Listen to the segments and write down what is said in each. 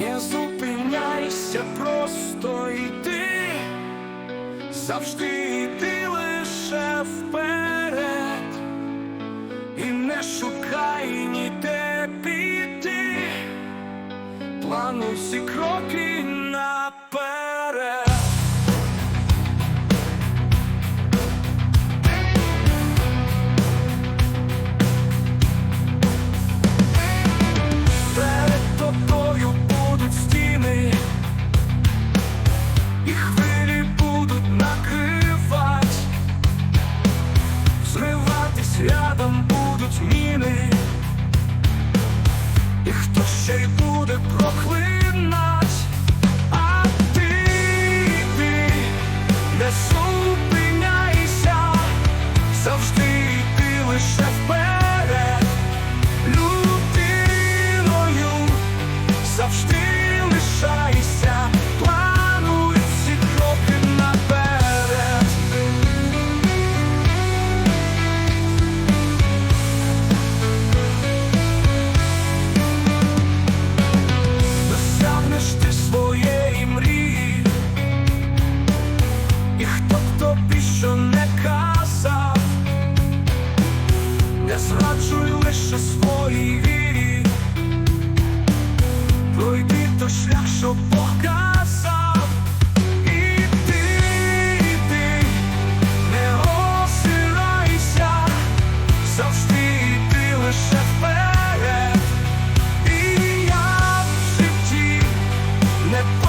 Не зупиняйся, просто йди, завжди йди лише вперед, і не шукай ніде піти, плану всі кроки. Рядом будут мины, и кто ще й. Не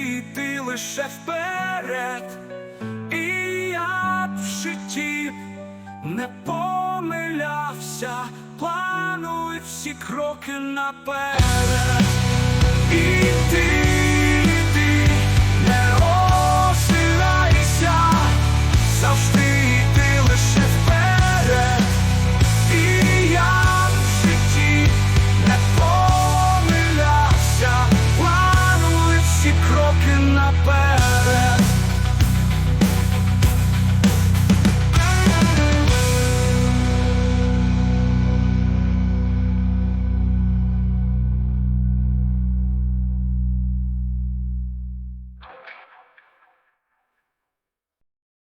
йти лише вперед, і я в житті не помилявся, плануй всі кроки наперед.